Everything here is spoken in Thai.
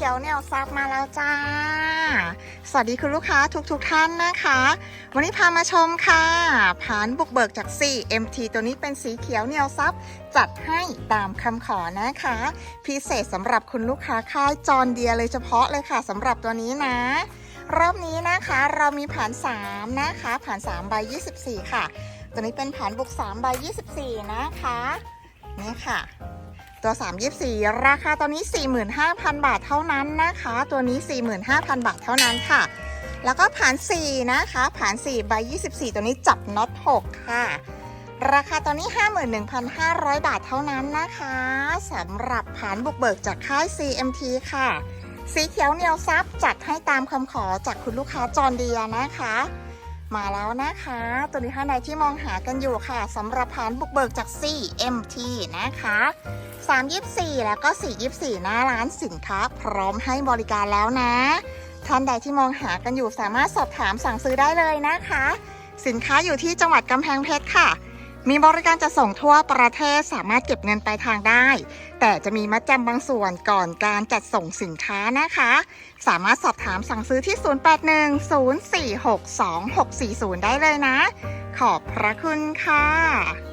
ขียวเหนียวซับมาแล้วจ้า สวัสดีคุณลูกค้าทุกๆทท่านนะคะ วันนี้พามาชมค่ะผ่านบุกเบิกจาก 4MT ตัวนี้เป็นสีเขียวเหนียวซับจัดให้ตามคำขอนะคะ พิเศษสำหรับคุณลูกค้าค่ายจอนเดียเลยเฉพาะเลยค่ะสำหรับตัวนี้นะรอบนี้นะคะเรามีผ่าน3นะคะผ่าน3ใบ24 ค่ะ ตัวนี้เป็นผ่านบุก3ใบ24 นะคะนี่ค่ะ ตัว324 ราคาตอนนี้ 45,000 บาทเท่านั้นนะคะ ตัวนี้ 45,000 บาทเท่านั้นค่ะ แล้วก็ผ่าน 4 นะคะผ่าน4ใบ24 ตัวนี้จับน็อต6ค่ะ ราคาตอนนี้ 51,500 บาทเท่านั้นนะคะสำหรับผ่านบุกเบิกจากค่าย CMT ค่ะ สีเขียวเหนียวซับจัดให้ตามคำขอจากคุณลูกค้าจอนเดียนะคะ มาแล้วนะคะ ตัวนี้ท่านใดที่มองหากันอยู่ค่ะสำหรับผานบุกเบิกจาก CMT นะคะ 324 แล้วก็ 424 หน้าร้านสินค้า พร้อมให้บริการแล้วนะ ท่านใดที่มองหากันอยู่สามารถสอบถามสั่งซื้อได้เลยนะคะ สินค้าอยู่ที่จังหวัดกำแพงเพชรค่ะ มีบริการจะส่งทั่วประเทศสามารถเก็บเงินปลายทางได้ แต่จะมีมัดจำบางส่วนก่อนการจัดส่งสินค้านะคะ สามารถสอบถามสั่งซื้อที่ 0810462640 ได้เลยนะ ขอบพระคุณค่ะ